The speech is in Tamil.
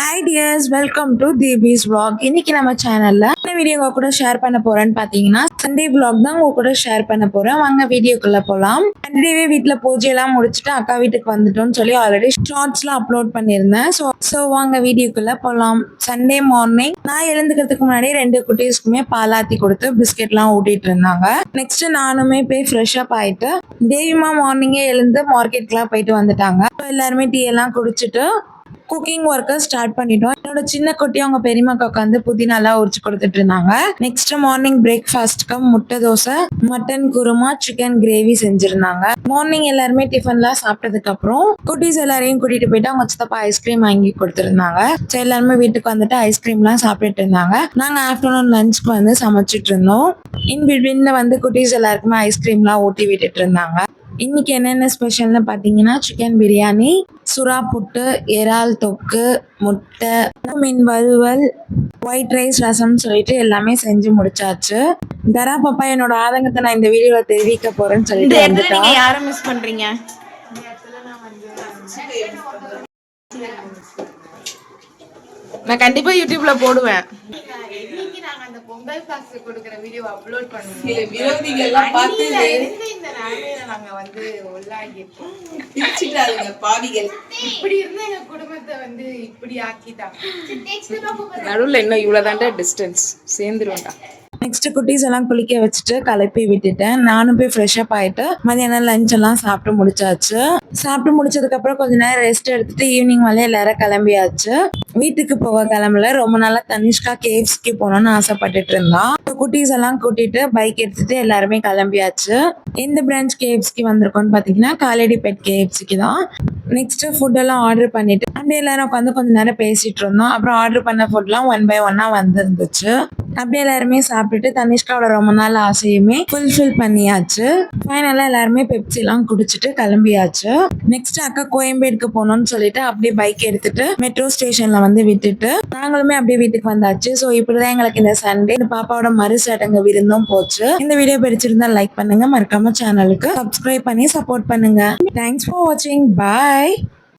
Hi dears welcome to Deepi's vlog. இன்னைக்கு நம்ம சேனல்ல என்ன வீடியோ உங்க கூட ஷேர் பண்ண போறேன்னு பாத்தீங்கன்னா சண்டே vlog தான் உங்க கூட ஷேர் பண்ண போறேன். வாங்க வீடியோக்குள்ள போலாம். சண்டேவே வீட்டுல பூஜை எல்லாம் முடிச்சுட்டு அக்கா வீட்டுக்கு வந்துட்டோம்னு சொல்லி ஆல்ரெடி ஷார்ட்ஸ்லாம் அப்லோட் பண்ணியிருந்தேன். ஸோ ஸோ வாங்க வீடியோக்குள்ள போலாம். சண்டே மார்னிங் நான் எழுந்துக்கிறதுக்கு முன்னாடி ரெண்டு குட்டீஸ்க்குமே பாலாத்தி கொடுத்து பிஸ்கெட்லாம் ஊட்டிட்டு இருந்தாங்க. நெக்ஸ்ட் நானுமே போய் ஃப்ரெஷ் அப் ஆயிட்டு தேவிமா மார்னிங்கே எழுந்து மார்க்கெட்லாம் போயிட்டு வந்துட்டாங்க. எல்லாருமே டீ எல்லாம் குடிச்சிட்டு குக்கிங் ஒர்க்கை ஸ்டார்ட் பண்ணிட்டோம். என்னோட சின்ன குட்டி அவங்க பெரியம்மாக்கு உட்காந்து புதினாலாம் உரிச்சு கொடுத்துட்டு இருந்தாங்க. நெக்ஸ்ட் மார்னிங் பிரேக்ஃபாஸ்ட்க்கு முட்டை dosa mutton kurma chicken gravy செஞ்சிருந்தாங்க. மார்னிங் எல்லாருமே டிஃபன்லாம் சாப்பிட்டதுக்கு அப்புறம் குட்டீஸ் எல்லாரையும் கூட்டிட்டு போயிட்டு அவங்க சித்தப்பா ஐஸ்கிரீம் வாங்கி கொடுத்துருந்தாங்க. சரி எல்லாருமே வீட்டுக்கு வந்துட்டு ஐஸ்கிரீம்லாம் சாப்பிட்டுட்டு இருந்தாங்க. நாங்கள் ஆஃப்டர்நூன் லஞ்சுக்கு வந்து சமைச்சிட்டு இருந்தோம். இன் பிட்வீன்ல வந்து குட்டீஸ் எல்லாருக்குமே ஐஸ்கிரீம்லாம் ஊட்டி விட்டுட்டு இருந்தாங்க. இன்னைக்கு என்னென்ன ஸ்பெஷல்னு பார்த்தீங்கன்னா சிக்கன் பிரியாணி சுறா புட்டு இறால் தொக்கு முட்டை மீன் வறுவல் ஒயிட் ரைஸ் ரசம் சொல்லிட்டு எல்லாமே செஞ்சு முடிச்சாச்சு. தரா பாப்பா என்னோட ஆதங்கத்தை நான் இந்த வீடியோல தெரிவிக்க போறேன்னு இந்த சொல்லிட்டு இடத்துல வந்துட்டா. நீங்க யாரை மிஸ் பண்றீங்க? நான் கண்டிப்பா யூடியூப்ல போடுவேன். இன்னைக்கு நாங்க அந்த பொங்கல் காசு கொடுக்கிற வீடியோ அப்லோட் பண்ணுவோம் நாங்க வந்து உள்ளாகி இருக்கோம் பிரிச்சுட்டாருங்க பாவிகள். இப்படி இருந்து எங்க குடும்பத்தை வந்து இப்படி ஆக்கிட்டாங்க நடுவுல இன்னும் இவ்வளவுதான்டா டிஸ்டன்ஸ் சேர்ந்துருவேன்டா நெக்ஸ்ட் குட்டீஸ் எல்லாம் குளிக்க வச்சுட்டு கிளப்பி விட்டுட்டேன். நானும் போய் ஃப்ரெஷ் அப் ஆயிட்டு மதியானம் லஞ்ச் எல்லாம் சாப்பிட்டு முடிச்சாச்சு. சாப்பிட்டு முடிச்சதுக்கு அப்புறம் கொஞ்ச நேரம் ரெஸ்ட் எடுத்துட்டு ஈவினிங் மேலே எல்லாரும் கிளம்பியாச்சு. வீட்டுக்கு போக கிளம்பல. ரொம்ப நாளா தனிஷ்கா கேஎஃப்சிக்கு போகணும்னு ஆசைப்பட்டுட்டு இருந்தான். குட்டீஸ் எல்லாம் கூட்டிட்டு பைக் எடுத்துட்டு எல்லாருமே கிளம்பியாச்சு. எந்த பிரான்ச் கேஎஃப்சிக்கு வந்திருக்கோம்னு பார்த்தீங்கன்னா காலடி பெட் கேஎஃப்சிக்கு தான். நெக்ஸ்ட் ஃபுட் எல்லாம் ஆர்டர் பண்ணிட்டு அப்படியே எல்லாரும் உட்காந்து கொஞ்ச நேரம் பேசிட்டு இருந்தோம். அப்புறம் ஆர்டர் பண்ண ஃபுட்லாம் ஒன் பை ஒன்னா வந்துருந்துச்சு. அப்படியே எல்லாருமே சாப்பிட்டுட்டு தனிஷ்காவோட ரொம்ப நாள் ஆசையுமே ஃபுல்ஃபில் பண்ணியாச்சு. ஃபைனலாக எல்லாருமே பெப்சிலாம் குடிச்சிட்டு கிளம்பியாச்சு. நெக்ஸ்ட் அக்கா கோயம்பேடுக்கு போகணும்னு சொல்லிட்டு அப்படியே பைக் எடுத்துட்டு மெட்ரோ ஸ்டேஷன்ல வந்து விட்டுட்டு நாங்களுமே அப்படியே வீட்டுக்கு வந்தாச்சு. ஸோ இப்படிதான் எங்களுக்கு இந்த சண்டே இந்த பாப்பாவோட மறு சடங்கு விருந்தும் போச்சு. இந்த வீடியோ பிடிச்சிருந்தா லைக் பண்ணுங்க. மறக்காம சேனலுக்கு சப்ஸ்கிரைப் பண்ணி சப்போர்ட் பண்ணுங்க. தேங்க்ஸ் ஃபார் வாட்சிங் பாய்